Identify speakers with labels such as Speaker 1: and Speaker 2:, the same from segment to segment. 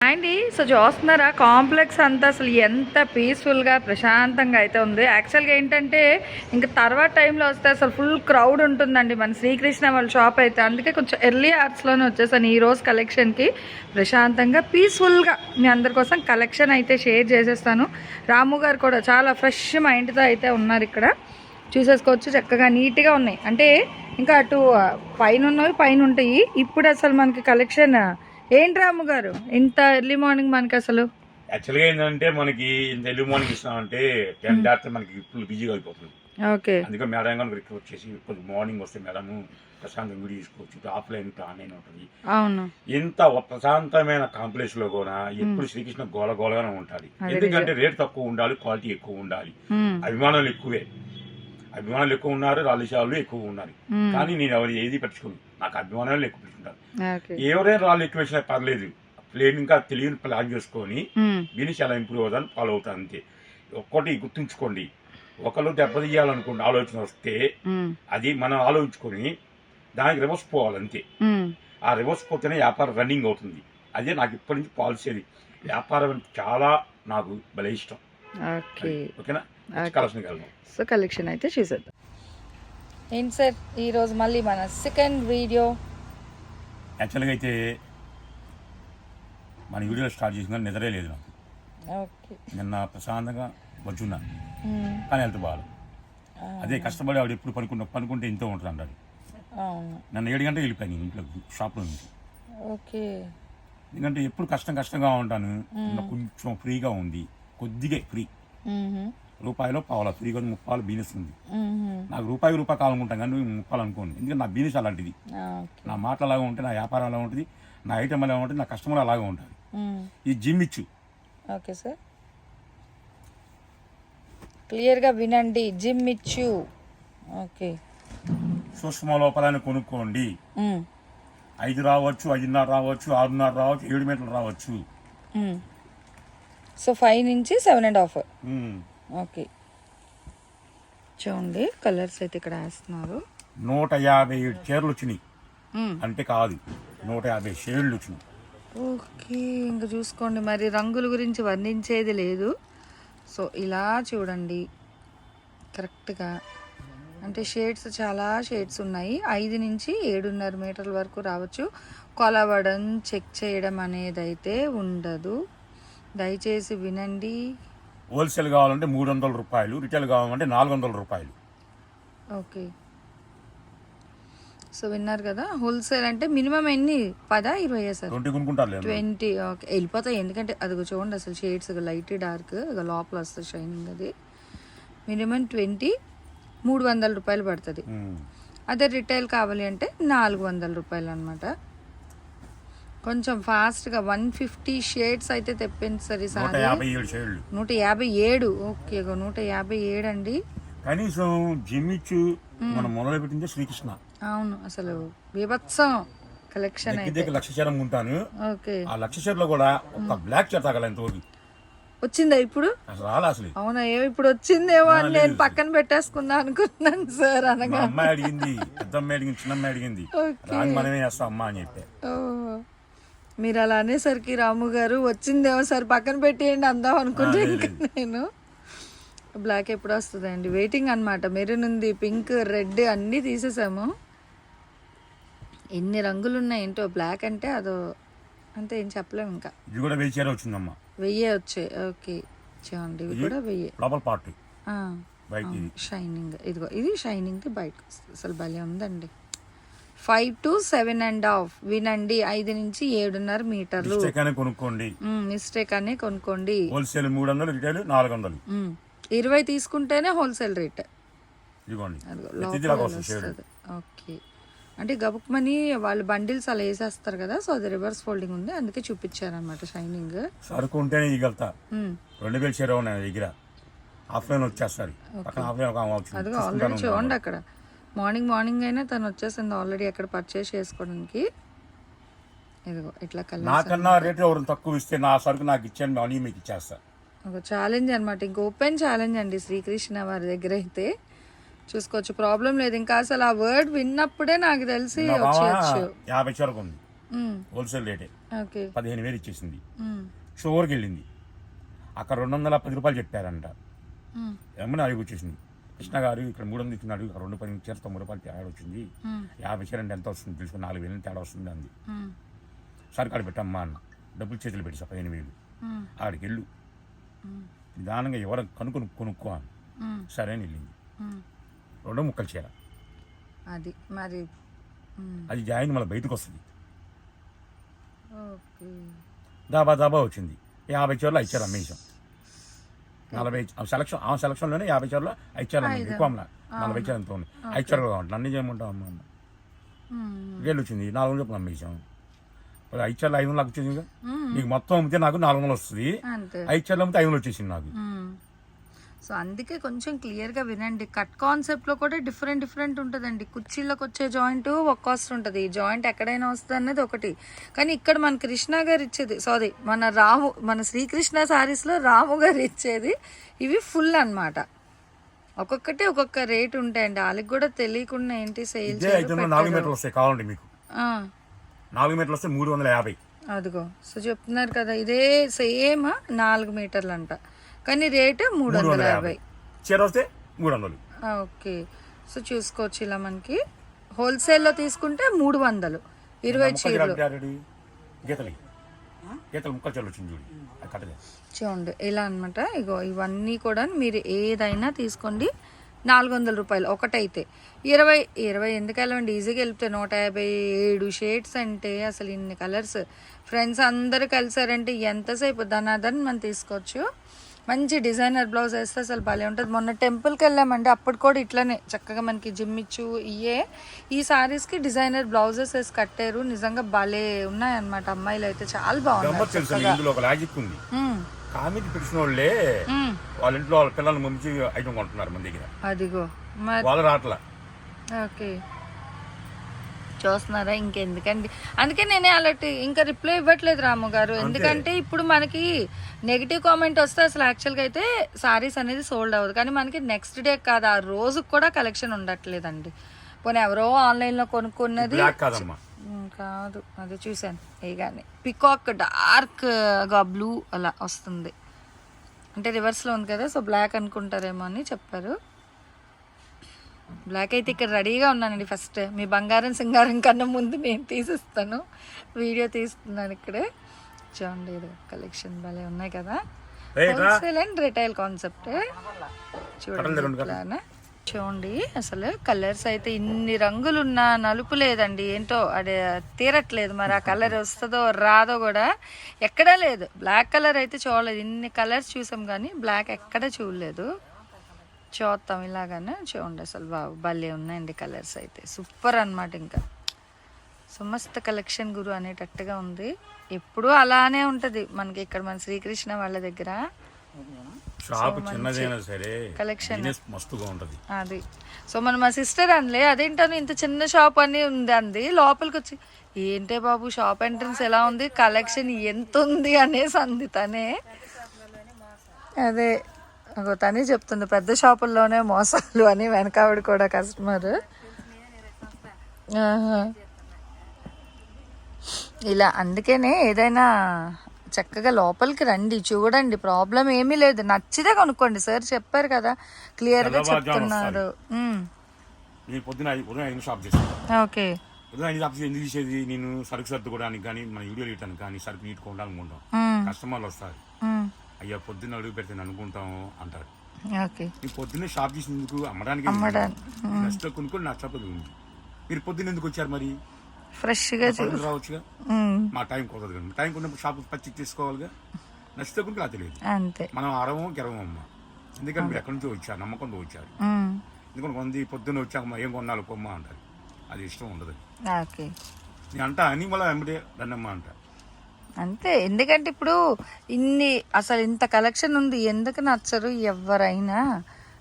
Speaker 1: అండి సో చూస్తున్నారా కాంప్లెక్స్ అంతా అసలు ఎంత పీస్ఫుల్గా ప్రశాంతంగా అయితే ఉంది. యాక్చువల్గా ఏంటంటే ఇంకా తర్వాత టైంలో వస్తే అసలు ఫుల్ క్రౌడ్ ఉంటుందండి మన శ్రీకృష్ణ వాళ్ళ షాప్ అయితే. అందుకే కొంచెం ఎర్లీ అవర్స్లోనే వచ్చేసాను ఈ రోజు కలెక్షన్కి. ప్రశాంతంగా పీస్ఫుల్గా మీ అందరి కోసం కలెక్షన్ అయితే షేర్ చేసేస్తాను. రాము గారు కూడా చాలా ఫ్రెష్ మైండ్తో అయితే ఉన్నారు ఇక్కడ. చూసేసుకోవచ్చు చక్కగా నీట్గా ఉన్నాయి. అంటే ఇంకా అటు పైన ఉన్నవి పైన ఉంటాయి ఇప్పుడు అసలు మనకి కలెక్షన్ ఏంటి రాము గారు ఇంత ఎర్లీ మార్నింగ్ మనకి అసలు?
Speaker 2: యాక్చువల్గా ఏంటంటే మనకి ఇంత ఎర్లీ మార్నింగ్ ఇస్తామంటే టెన్ దాటితే మనకి ఇప్పుడు బిజీగా అయిపోతుంది.
Speaker 1: ఓకే.
Speaker 2: అందుకే మేడం గారు రిక్వెస్ట్ చేసి కొంచెం మార్నింగ్ వస్తే మేడం ప్రశాంతంగా వీడియో తీసుకోవచ్చు. ఆఫ్లైన్ ఆన్లైన్ ఉంటుంది.
Speaker 1: అవును.
Speaker 2: ఇంత ప్రశాంతమైన కాంప్లెక్స్లో కూడా ఎప్పుడు శ్రీకృష్ణ గోల గోలగానే
Speaker 1: అదే
Speaker 2: ఎందుకంటే రేట్ తక్కువ ఉండాలి క్వాలిటీ ఎక్కువ ఉండాలి.
Speaker 1: ఉమ్,
Speaker 2: అభిమానులు ఎక్కువే. అభిమానులు ఎక్కువ ఉన్నారు రాళ్ళు ఎక్కువ ఉన్నారు.
Speaker 1: ఉమ్,
Speaker 2: కానీ నేను ఎవరు ఏది పట్టించుకోను. నాకు అభిమానులు ఎక్కువ పెట్టుకుంటారు
Speaker 1: ఓకే.
Speaker 2: ఎవరైనా రాళ్ళు ఎక్కువ వేసినా పర్లేదు. ప్లేన్ ఇంకా తెలియని ప్లాన్ చేసుకొని దీన్ని చాలా ఇంప్రూవ్ అవుతాను ఫాలో అవుతాను అంతే. ఒక్కటి గుర్తుంచుకోండి. ఒకళ్ళు దెబ్బతీయాలనుకున్న ఆలోచన వస్తే అది మనం ఆలోచించుకొని దానికి రివర్స్ పోవాలి అంతే.
Speaker 1: ఉమ్,
Speaker 2: ఆ రివర్స్ పోతేనే వ్యాపారం రన్నింగ్ అవుతుంది. అదే నాకు ఇప్పటి నుంచి పాలసీ అది. వ్యాపారం అంటే చాలా నాకు భలే ఇష్టం.
Speaker 1: ఓకే.
Speaker 2: ఓకేనా? వెళ్దాం
Speaker 1: సో కలెక్షన్ అయితే చూసేద్దాం. ఏంటి సార్ ఈరోజు మళ్ళీ మన సెకండ్ వీడియో
Speaker 2: యాక్చువల్గా అయితే మన వీడియో స్టార్ట్ చేసిన నిద్రే లేదు నాకు.
Speaker 1: ఓకే.
Speaker 2: నిన్న ప్రశాంతంగా వచ్చున్నాను
Speaker 1: ఉమ్,
Speaker 2: కానీ వెళ్తే బాగా
Speaker 1: ఆ,
Speaker 2: అదే కష్టపడి ఆవిడ ఎప్పుడు పనుకున్న పనుకుంటే ఇంతో ఉంటుంది అన్నాడు
Speaker 1: అవును.
Speaker 2: నన్ను ఏడు గంటలు వెళ్ళిపోయాను ఇంట్లో షాప్లో నుంచి.
Speaker 1: ఓకే.
Speaker 2: ఎందుకంటే ఎప్పుడు కష్టం కష్టంగా ఉంటాను. కొంచెం ఫ్రీగా ఉంది. కొద్దిగా ఫ్రీ రూపాయలు పావుల. ఫ్రీగా ముప్పాలు బిజినెస్ ఉంది. నాకు రూపాయి రూపాయి కావాలనుకుంటాను కానీ నువ్వు ముప్పాలు అనుకోను. ఎందుకంటే నా బిజినెస్ అలాంటిది. నా మాట అలాగే ఉంటుంది నా వ్యాపారం అలా ఉంటుంది నా ఐటమ్ అలా ఉంటుంది నా కస్టమర్ అలాగే ఉంటుంది ఈ జిమ్ ఇచ్చు.
Speaker 1: Okay sir. క్లియర్గా వినండి. జిమ్ ఇచ్చు. ఓకే.
Speaker 2: సూక్ష్మ లోపలని కొనుక్కోండి. ఐదు రావచ్చు ఐదున్నర రావచ్చు ఆరున్నర రావచ్చు ఏడు మీటర్లు రావచ్చు.
Speaker 1: సో ఫైవ్ నుంచి సెవెన్ అండ్ హాఫ్. ఓకే. చూడండి కలర్స్ అయితే ఇక్కడ వేస్తున్నారు.
Speaker 2: నూట యాభై ఏడు చీరలు వచ్చినాయి. అంటే కాదు నూట యాభై షేడ్లు వచ్చినాయి.
Speaker 1: ఓకే ఇంకా చూసుకోండి మరి రంగుల గురించి వర్ణించేది లేదు. సో ఇలా చూడండి కరెక్ట్గా. అంటే షేడ్స్ చాలా షేడ్స్ ఉన్నాయి. ఐదు నుంచి ఏడున్నర మీటర్ల వరకు రావచ్చు. కొలవడం చెక్ చేయడం అనేది అయితే ఉండదు. దయచేసి వినండి.
Speaker 2: హోల్సేల్ కావాలంటే మూడు వందల రూపాయలు రిటైల్ కావాలంటే నాలుగు వందల రూపాయలు.
Speaker 1: ఓకే. సో విన్నారు కదా హోల్సేల్ అంటే మినిమం ఎన్ని? పదా ఇరవై సార్?
Speaker 2: ట్వంటీ కొనుక్కుంటారు
Speaker 1: ట్వంటీ ఓకే. వెళ్ళిపోతాయి ఎందుకంటే అది చూడండి అసలు షేడ్స్ లైట్ డార్క్ లోపల వస్తుంది షైనింగ్ అది. మినిమం ట్వంటీ మూడు వందల రూపాయలు పడుతుంది. అదే రిటైల్ కావాలి అంటే నాలుగు వందల రూపాయలు అనమాట కొంచెం ఫాస్ట్గా వన్ ఫిఫ్టీ షేడ్స్ అయితే తెప్పింది సరే
Speaker 2: నూట
Speaker 1: సార్.
Speaker 2: యాభై ఏడు షేడ్లు.
Speaker 1: నూట యాభై ఏడు. ఓకే నూట యాభై ఏడు అండి
Speaker 2: కనీసం జిమ్ ఇచ్చు మనం మొదలు పెట్టింది శ్రీకృష్ణ.
Speaker 1: అవును అసలు బీభత్సం కలెక్షన్ అయితే.
Speaker 2: లక్ష చీరం ఉంటాను
Speaker 1: ఓకే.
Speaker 2: ఆ లక్ష చీరలో కూడా ఒక బ్లాక్ చీర తాగల ఎంతవరకు
Speaker 1: వచ్చిందా ఇప్పుడు?
Speaker 2: రాలే అసలు.
Speaker 1: అవునా ఏమో ఇప్పుడు వచ్చిందేమో అని నేను. పక్కన పెట్టేసుకున్నా అనుకున్నాను సార్ అనగా.
Speaker 2: అమ్మాయి అడిగింది పెద్ద అమ్మాయి అడిగింది చిన్న అమ్మాయి అడిగింది. రాని మనమే చేస్తాం అమ్మా అని చెప్పా.
Speaker 1: ఓ, మీరు అలా అనేసరికి రాము గారు వచ్చిందేమో సార్ పక్కన పెట్టేయండి అందాం అనుకుంటే ఇంకా నేను బ్లాక్ ఎప్పుడు వస్తుందండి? వెయిటింగ్ అనమాట మెరూన్ ఉంది పింక్ రెడ్ అన్నీ తీసేసాము. ఎన్ని రంగులు ఉన్నాయి ఏంటో బ్లాక్ అంటే అదో అంతే ఏం చెప్పలేము ఇంకా.
Speaker 2: ఇది కూడా వెయ్యి చీర వచ్చిందమ్మా.
Speaker 1: వెయ్యే వచ్చాయి ఓకే. చూడండి ఇవి కూడా వెయ్యే.
Speaker 2: లోపల పార్ట్ ఇది.
Speaker 1: షైనింగ్ ఇదిగో ఇది షైనింగ్ బయటకు వస్తుంది. అసలు భలే ఉందండి. Five to seven and half. వినండి ఐదు నుంచి ఏడున్నర మీటర్లు.
Speaker 2: మిస్టేక్ అనే కొనుక్కోండి.
Speaker 1: మిస్టేక్ అనే కొనుక్కోండి.
Speaker 2: హోల్సేల్ మూడు వందలు రిటైల్ నాలుగు వందలు.
Speaker 1: ఇరవై తీసుకుంటేనే హోల్సేల్ రేట్.
Speaker 2: ఇదిగోండి.
Speaker 1: ఓకే. అంటే గబుక్మని వాళ్ళు బండిల్స్ అలా వేసేస్తారు కదా సో అది రివర్స్ ఫోల్డింగ్ ఉంది అందుకే చూపించారనమాట షైనింగ్.
Speaker 2: సరుకు ఉంటేనే ఇగలుతా రెండు వేలు ఉన్నాయి దగ్గర. ఆఫ్లైన్ వచ్చేస్తారు ఆఫ్లైన్.
Speaker 1: అదిగో ఆల్రెడీ చూడండి అక్కడ. మార్నింగ్ మార్నింగ్ అయినా తను వచ్చేసింది ఆల్రెడీ అక్కడ పర్చేస్ చేసుకోవడానికి. ఇదిగో ఇట్లా కలర్
Speaker 2: నాకన్నా రేటు ఎవరు తక్కువ ఇస్తే నా సరుకు నాకు ఇచ్చాను మనీ మీకు ఇచ్చేస్తా.
Speaker 1: ఒక ఛాలెంజ్ అనమాట ఇంక ఓపెన్ ఛాలెంజ్ అండి శ్రీకృష్ణ వారి దగ్గర అయితే. చూసుకోవచ్చు ప్రాబ్లం లేదు. ఇంకా అసలు ఆ వర్డ్ విన్నప్పుడే నాకు తెలిసి వచ్చేయచ్చు.
Speaker 2: యాభై చీరకు ఉంది. హోల్సేల్ రేటే
Speaker 1: ఓకే.
Speaker 2: పదిహేను వేలు ఇచ్చేసింది. షోర్కి వెళ్ళింది. అక్కడ రెండు వందల పది రూపాయలు చెప్పారంట. ఏమన్నా అడిగి వచ్చేసింది. కృష్ణ గారు ఇక్కడ మూడు వందలు ఇచ్చినాడు రెండు పది చీర తొమ్మిది రూపాయలు తేడా వచ్చింది. యాభై చీర అంటే ఎంత వస్తుంది తెలుసుకుని నాలుగు వేలు తేడా వస్తుంది అంది.
Speaker 1: ఉమ్,
Speaker 2: సరుకు ఆడ పెట్టమ్మా అన్న. డబ్బులు చేతులు పెట్టి సార్ పదిహేను వేలు. ఆడికి వెళ్ళు నిదానంగా ఎవరు కనుక్కొని కొనుక్కో అని సరే అని వెళ్ళింది. రెండో ముక్కలు చీర.
Speaker 1: అది మరి
Speaker 2: అది జాయిన్ మళ్ళీ బయటకు వస్తుంది. దాబా దాబా వచ్చింది. యాభై చీరలు ఐదు చీరలు అమ్మేసాం నలభై సెలక్షన్ ఆ సెలక్షన్లోనే యాభై చీరలు ఐదు చీరలు అమ్మింది. ఎక్కువ అమ్మలా నలభై చీరలు ఎంత ఉంది ఐదు చీరలు కావాలి అన్ని చేయమంటాం అమ్మ? వేలు వచ్చింది. నాలుగు వందలు చొప్పున అమ్మేసాం మరి ఐదు వందలు వచ్చింది
Speaker 1: ఉమ్,
Speaker 2: నీకు మొత్తం అమ్మితే నాకు నాలుగు వందలు వస్తుంది. ఐదు చీరలు అమ్మితే ఐదు వందలు వచ్చేసింది నాకు.
Speaker 1: సో అందుకే కొంచెం క్లియర్గా వినండి. కట్ కాన్సెప్ట్లో కూడా డిఫరెంట్ డిఫరెంట్ ఉంటుందండి. కుర్చీలకు వచ్చే జాయింట్ ఒక కాస్ట్ ఉంటుంది. ఈ జాయింట్ ఎక్కడైనా వస్తుంది అన్నది ఒకటి. కానీ ఇక్కడ మన కృష్ణ గారు ఇచ్చేది సారీ మన రాము మన శ్రీకృష్ణ సారీస్లో రాము గారు ఇచ్చేది ఇవి ఫుల్ అన్నమాట. ఒక్కొక్కటి ఒక్కొక్క రేట్ ఉంటాయండి. వాళ్ళకి కూడా తెలియకుండా ఏంటి సేల్
Speaker 2: నాలుగు మీటర్లు వస్తాయి కావాలండి మీకు. నాలుగు మీటర్లు వస్తే మూడు వందల యాభై.
Speaker 1: అదిగో సో చెప్తున్నారు కదా ఇదే సేమ్ నాలుగు మీటర్లు అంట కానీ రేటు మూడు వందల యాభై.
Speaker 2: చీర వస్తే మూడు వందలు.
Speaker 1: ఓకే. సో చూసుకోవచ్చు ఇలా మనకి. హోల్సేల్లో తీసుకుంటే మూడు వందలు. ఇరవై చీరలు. చూడండి ఇలా అన్నమాట. ఇగో ఇవన్నీ కూడా మీరు ఏదైనా తీసుకోండి. నాలుగు వందల రూపాయలు ఒకటైతే. ఇరవై ఇరవై ఎందుకు వెళ్ళండి ఈజీగా వెళ్తే నూట యాభై ఏడు షేడ్స్ అంటే అసలు ఇన్ని కలర్స్. ఫ్రెండ్స్ అందరూ కలిసారంటే ఎంతసేపు దాని మనం తీసుకోవచ్చు. మంచి డిజైనర్ బ్లౌజ్ వేస్తే అసలు భలే ఉంటుంది. మొన్న టెంపుల్కి వెళ్ళామండి అప్పుడు కూడా ఇట్లానే చక్కగా మనకి జిమ్ ఇచ్చు ఇయే ఈ సారీస్కి డిజైనర్ బ్లౌజెస్ వేసి కట్టారు. నిజంగా భలే ఉన్నాయన్నమాట. అమ్మాయిలు అయితే చాలా ఉమ్,
Speaker 2: కామెడీ పెట్టిన వాళ్ళే. వాళ్ళ ఇంట్లో వాళ్ళ పిల్లల్ని పంపించి ఐటమ్ కొంటున్నారు మన దగ్గర.
Speaker 1: అదిగో. మరి
Speaker 2: వాళ్ళు రావట్లా
Speaker 1: ఓకే. చూస్తున్నారా? ఇంకెందుకండి. అందుకే నేనే అలాంటి ఇంకా రిప్లై ఇవ్వట్లేదు రాము గారు. ఎందుకంటే ఇప్పుడు మనకి నెగిటివ్ కామెంట్ వస్తే అసలు యాక్చువల్గా అయితే సారీస్ అనేది సోల్డ్ అవ్వదు. కానీ మనకి నెక్స్ట్ డే కాదు ఆ రోజుకి కూడా కలెక్షన్ ఉండట్లేదండి. పోనీ ఎవరో ఆన్లైన్లో కొనుక్కున్నది కాదు. అది చూశాను. ఏగానే పికాక్ డార్క్గా బ్లూ అలా వస్తుంది. అంటే రివర్స్లో ఉంది కదా సో బ్లాక్ అనుకుంటారేమో అని చెప్పారు. బ్లాక్ అయితే ఇక్కడ రెడీగా ఉన్నానండి ఫస్ట్. మీ బంగారం సింగారం కన్నా ముందు నేను తీసిస్తాను. వీడియో తీస్తున్నాను ఇక్కడే. చూడండి ఇది కలెక్షన్ భలే ఉన్నాయి కదా. హోల్సేల్ అండ్ రిటైల్ కాన్సెప్ట్ చూడండి. చూడండి అసలు కలర్స్ అయితే ఇన్ని రంగులు ఉన్నా నలుపు లేదండి. ఏంటో అది తీరట్లేదు మరి ఆ కలర్ వస్తుందో రాదో కూడా ఎక్కడా లేదు. బ్లాక్ కలర్ అయితే చూడలేదు. ఇన్ని కలర్స్ చూసాం కానీ బ్లాక్ ఎక్కడ చూడలేదు. చూద్దాం ఇలాగానే చూడండి అసలు బాబు. భలే ఉన్నాయండి కలర్స్ అయితే. సూపర్ అన్నమాట ఇంకా. సమస్త కలెక్షన్ గురు అనేటట్టుగా ఉంది. ఎప్పుడూ అలానే ఉంటుంది. మనకి ఇక్కడ మన శ్రీకృష్ణ వాళ్ళ దగ్గర.
Speaker 2: షాప్ చిన్నదైనా సరే
Speaker 1: collection.
Speaker 2: బిజినెస్ మస్తుగా ఉంటది.
Speaker 1: అది. సో మన మా సిస్టర్ అనలే అదేంటని ఇంత చిన్న షాప్ అని ఉంది అంది. లోపలికి వచ్చి ఏంటే బాబు షాప్ ఎంట్రన్స్ ఎలా ఉంది? కలెక్షన్ ఎంత ఉంది అనేసి అంది తనే. అదే. తనే చెప్తుంది పెద్ద షాపుల్లోనే మోసాలు అని వెనకావిడ కూడా కస్టమర్ ఇలా అందుకనే ఏదైనా చక్కగా లోపలికి రండి చూడండి ప్రాబ్లం ఏమీ లేదు. నచ్చితే కొనుక్కోండి. సార్ చెప్పారు కదా క్లియర్గా చెప్తున్నారు. ఓకే.
Speaker 2: ఎందుకు నేను సరుకు సర్దుకోవడానికి కానీ మన వీడియో కానీ సరుకు నీట్గా అనుకుంటాం
Speaker 1: ఉమ్,
Speaker 2: కస్టమర్లు వస్తారు. అయ్యా పొద్దున్న అడుగు పెడితే అనుకుంటాము అంటారు ఈ పొద్దున్నే షాప్ చేసినందుకు అమ్మడానికి నష్టం కొనుక్కొని నష్టపోతుంది మీరు పొద్దున్న ఎందుకు వచ్చారు మరి?
Speaker 1: ఫ్రెష్గా
Speaker 2: రావచ్చుగా? మా టైం కుదరదు కానీ టైం కొన్నప్పుడు షాప్ పచ్చి తీసుకోవాలిగా? నచ్చితే కొనుక్కు నాకు తెలియదు
Speaker 1: అంతే.
Speaker 2: మనం అరవం గిరవం అమ్మ. ఎందుకంటే మీరు ఎక్కడి నుంచో వచ్చారు నమ్మకంతో వచ్చారు. ఎందుకంటే కొంది పొద్దున్న వచ్చాక ఏం కొన్నాళ్ళు కొమ్మ అంటారు. అది ఇష్టం ఉండదు. నేను అంటా అని మళ్ళీ వెంబడే రండమ్మ అంట.
Speaker 1: అంతే. ఎందుకంటే ఇప్పుడు ఇన్ని అసలు ఇంత కలెక్షన్ ఉంది ఎందుకు నచ్చరు ఎవరైనా?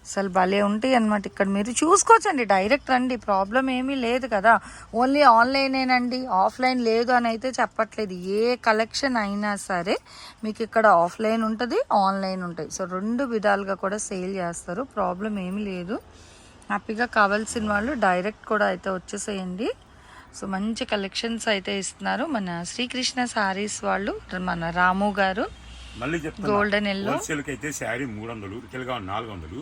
Speaker 1: అసలు భలే ఉంటాయి అనమాట ఇక్కడ మీరు చూసుకోవచ్చండి డైరెక్ట్ రండి. ప్రాబ్లం ఏమీ లేదు కదా. ఓన్లీ ఆన్లైనేనండి ఆఫ్లైన్ లేదు అని అయితే చెప్పట్లేదు. ఏ కలెక్షన్ అయినా సరే మీకు ఇక్కడ ఆఫ్లైన్ ఉంటుంది ఆన్లైన్ ఉంటుంది. సో రెండు విధాలుగా కూడా సేల్ చేస్తారు. ప్రాబ్లం ఏమీ లేదు. హ్యాపీగా కావాల్సిన వాళ్ళు డైరెక్ట్ కూడా అయితే వచ్చేసేయండి. సో మంచి కలెక్షన్స్ అయితే ఇస్తున్నారు మన శ్రీకృష్ణ సారీస్ వాళ్ళు మన రాము గారు.
Speaker 2: మళ్ళీ చెప్తాను
Speaker 1: Golden yellow.
Speaker 2: హోల్సేల్కి అయితే శారీ మూడు వందలు రిటైల్గా నాలుగు వందలు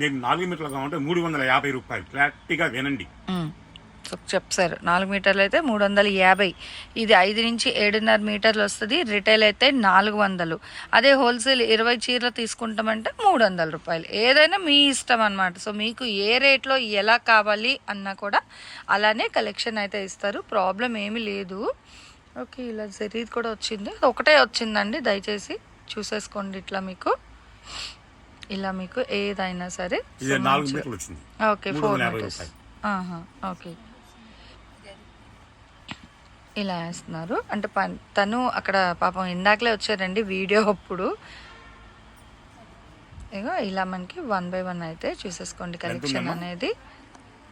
Speaker 2: నేను నాలుగు మీటర్లు కావాలంటే మూడు వందల యాభై రూపాయలు. క్లారిటీగా వినండి.
Speaker 1: చెప్పారు నాలుగు మీటర్లు అయితే మూడు వందల యాభై. ఇది ఐదు నుంచి ఏడున్నర మీటర్లు వస్తుంది. రిటైల్ అయితే నాలుగు వందలు. అదే హోల్సేల్ ఇరవై చీరలు తీసుకుంటామంటే మూడు వందల రూపాయలు. ఏదైనా మీ ఇష్టం అనమాట సో మీకు ఏ రేట్లో ఎలా కావాలి అన్నా కూడా అలానే కలెక్షన్ అయితే ఇస్తారు. ప్రాబ్లం ఏమీ లేదు. ఓకే ఇలా జరీది కూడా వచ్చింది. ఒకటే వచ్చిందండి. దయచేసి చూసేసుకోండి ఇట్లా మీకు. ఇలా మీకు ఏదైనా సరే ఓకే ఫోర్ మీటర్స్. ఓకే. ఇలా వేస్తున్నారు. అంటే తను అక్కడ పాపం ఇందాకలే వచ్చారండి వీడియో అప్పుడు. ఇగో ఇలా మనకి వన్ బై వన్ అయితే చూసేసుకోండి కలెక్షన్? అనేది.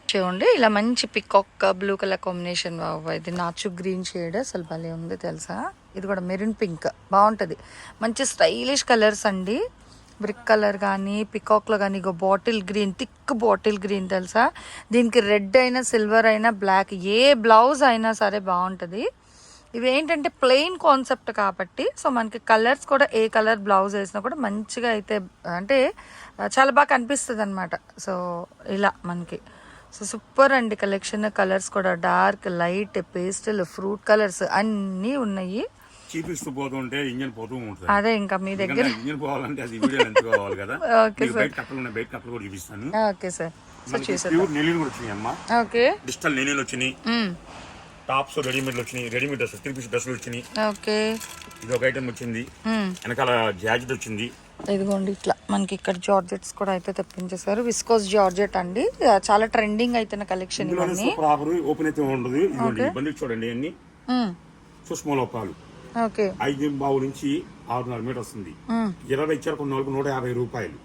Speaker 1: చూడండి ఇలా మంచి పికాక్ బ్లూ కలర్ కాంబినేషన్ ఇది. నాచు గ్రీన్ షేడ్ అసలు భలే ఉంది తెలుసా? ఇది కూడా మెరూన్ పింక్. బాగుంటుంది. మంచి స్టైలిష్ కలర్స్ అండి. బ్రిక్ కలర్ కానీ పికాక్లో కానీ ఇగో bottle green thick bottle green తెలుసా? దీనికి రెడ్ అయినా సిల్వర్ అయినా బ్లాక్ ఏ బ్లౌజ్ అయినా సరే బాగుంటుంది. ఇవి ఏంటంటే ప్లెయిన్ కాన్సెప్ట్ కాబట్టి సో మనకి కలర్స్ కూడా ఏ కలర్ బ్లౌజ్ వేసినా కూడా మంచిగా అయితే అంటే చాలా బాగా కనిపిస్తుంది అనమాట సో ఇలా మనకి. సో సూపర్ అండి కలెక్షన్ కలర్స్ కూడా dark light pastel fruit colours అన్నీ ఉన్నాయి.
Speaker 2: చూపిస్తూ పోతుంటే ఇంజన్ పోతూ ఉంటుంది.
Speaker 1: అదే ఇంకా మీ దగ్గర
Speaker 2: ఇంజన్ పోవాలంటే అది వీడియో ఎంత కావాలి కదా?
Speaker 1: ఓకే
Speaker 2: మీకు బయట కప్పలు ఉన్నాయి బయట కప్పలు కూడా చూపిస్తాను.
Speaker 1: Okay sir. సో
Speaker 2: ప్యూర్ నెలీలు కూడా వచ్చినాయి అమ్మా.
Speaker 1: ఓకే.
Speaker 2: డిజిటల్ నెలీలు వచ్చినాయి. టాప్స్ రెడీమేడ్ వచ్చినాయి. రెడీమేడ్ డ్రెస్ త్రీ పీస్ డ్రెస్సులు వచ్చినాయి.
Speaker 1: ఓకే.
Speaker 2: ఇది ఒక ఐటమ్ వచ్చింది. వెనకాల జాకెట్ వచ్చింది.
Speaker 1: ఇదిగోండి ఇట్లా. మనకి ఇక్కడ జార్జెట్స్ కూడా అయితే తెప్పించేశారు. విస్కోస్ జార్జెట్ అండి. చాలా ట్రెండింగ్ అయితున్న కలెక్షన్ ఇవన్నీ.
Speaker 2: ఓపెన్ అయితే ఉండదు ఇదిగోండి ఇబ్బంది చూడండి అన్ని
Speaker 1: మ్మ్.
Speaker 2: సుష్మలోపాలు
Speaker 1: ఓకే
Speaker 2: ఐదు బావు నుంచి ఆరున్నర మీటర్ వస్తుంది. ఇరవై ఇచ్చారు కొన్ని వాళ్ళకి నూట యాభై రూపాయలు.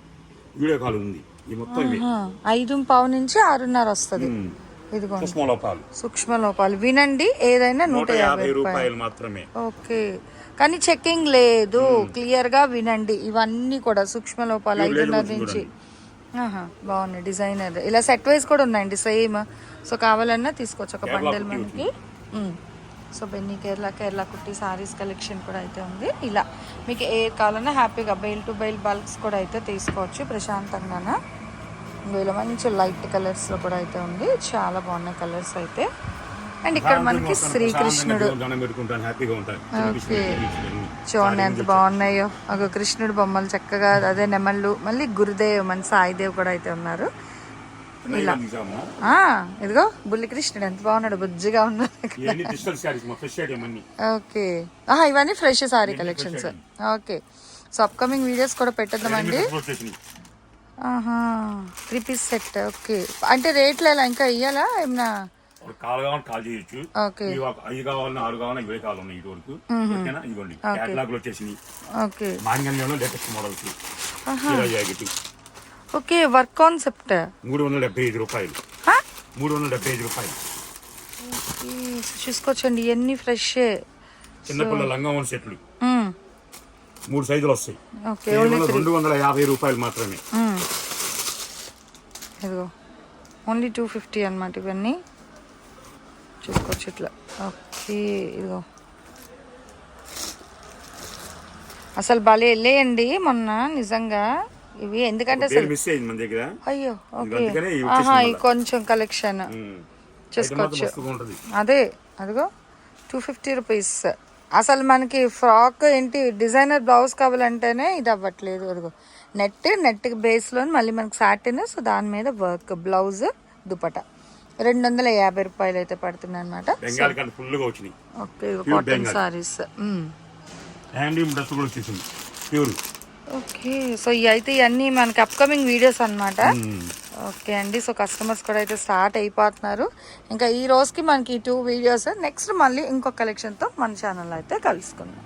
Speaker 2: వీడియో కాల్ ఉంది. ఈ మొత్తం
Speaker 1: ఐదు పావు నుంచి ఆరున్నర వస్తుంది. ఇదిగోండి.
Speaker 2: సుష్మలోపాలు
Speaker 1: సూక్ష్మ లోపాలు. వినండి ఏదైనా నూట యాభై రూపాయలు.
Speaker 2: మాత్రమే.
Speaker 1: ఓకే. కానీ చెక్కింగ్ లేదు. క్లియర్గా వినండి. ఇవన్నీ కూడా సూక్ష్మ లోపాలు ఐదున్నర నుంచి. బాగున్నాయి డిజైనర్. ఇలా సెట్ వైజ్ కూడా ఉన్నాయండి సేమ్. సో కావాలన్నా తీసుకోవచ్చు. ఒక బండల్ మనకి. సో బెన్నీ కేరళ కేరళ కుట్టి సారీస్ కలెక్షన్ కూడా అయితే ఉంది. ఇలా. మీకు ఏ కావాలన్నా హ్యాపీగా బెయిల్ టు బెయిల్ బల్క్స్ కూడా అయితే తీసుకోవచ్చు ప్రశాంతంగా ఇందులో మంచి లైట్ కలర్స్లో కూడా అయితే ఉంది. చాలా బాగున్నాయి కలర్స్ అయితే. అండ్ ఇక్కడ మనకి శ్రీకృష్ణుడు. చూడండి ఎంత బాగున్నాయో. ఒక కృష్ణుడు బొమ్మలు చక్కగా అదే నెమళ్ళు మళ్ళీ గురుదేవ్ మన సాయిదేవ్ కూడా అయితే ఉన్నారు. ఇలా. ఇదిగో బుల్లి కృష్ణుడు ఎంత బాగున్నాడు బుజ్జిగా ఉన్నాడు ఓకే. ఆహా ఇవన్నీ fresh saree collections okay. So upcoming videos కూడా పెట్టేద్దామండి. Three piece set okay. అంటే రేట్లు ఎలా? ఇంకా ఇయ్యాలా? ఏమన్నా?
Speaker 2: కాల్ కావాలని కాల్ చేయొచ్చు.
Speaker 1: ఓకే.
Speaker 2: ఇవి ఒక ఐదు కావాలన్నా ఆరు కావాలన్నా ఇవే కావాలి ఉన్నాయి ఇటు వరకు ఓకేనా? ఇదిగోండి. క్యాటలాగ్ వచ్చేసినాయి.
Speaker 1: Okay.
Speaker 2: మాంగళ్యంలో latest models jacket
Speaker 1: okay work concept
Speaker 2: మూడు వందల డెబ్బై ఐదు రూపాయలు. మూడు వందల డెబ్బై ఐదు రూపాయలు.
Speaker 1: చూసుకోవచ్చండి ఇవన్నీ ఫ్రెష్
Speaker 2: చిన్నపిల్లల లంగా సెట్లు. మూడు సైజులు వస్తాయి. రెండు వందల యాభై రూపాయలు మాత్రమే.
Speaker 1: ఇదిగో ఓన్లీ టూ ఫిఫ్టీ అనమాట ఇవన్నీ. చూసుకోవచ్చు ఇట్లా. ఓకే ఇదిగో. అసలు భలే వెళ్ళేయండి మొన్న నిజంగా. ఇవి ఎందుకంటే
Speaker 2: మిస్ అయింది మన దగ్గర.
Speaker 1: అయ్యో ఓకే.
Speaker 2: అందుకనే ఇవి
Speaker 1: ఆహా
Speaker 2: వచ్చేసింది
Speaker 1: ఈ కొంచెం కలెక్షన్. చూసుకోవచ్చు. అదే అదిగో టూ ఫిఫ్టీ రూపీస్ అసలు మనకి ఫ్రాక్ ఏంటి డిజైనర్ బ్లౌజ్ కావాలంటేనే ఇది అవ్వట్లేదు. అదిగో నెట్ నెట్ బేస్లో మళ్ళీ మనకి సాటిన్ సో దాని మీద వర్క్ బ్లౌజ్ దుపట రెండు వందల యాభై రూపాయలు అయితే పడుతుంది అనమాట okay cotton. Sarees
Speaker 2: hand dress కూడా వచ్చేసింది. ప్యూర్
Speaker 1: ఓకే సో ఇవి అయితే ఇవన్నీ మనకి అప్కమింగ్ వీడియోస్ అన్నమాట. ఓకే అండి సో కస్టమర్స్ కూడా అయితే స్టార్ట్ అయిపోతున్నారు. ఇంకా ఈ రోజుకి మనకి ఈ టూ వీడియోస్ నెక్స్ట్ మళ్ళీ ఇంకో కలెక్షన్తో మన ఛానల్ అయితే కలుసుకుందాం.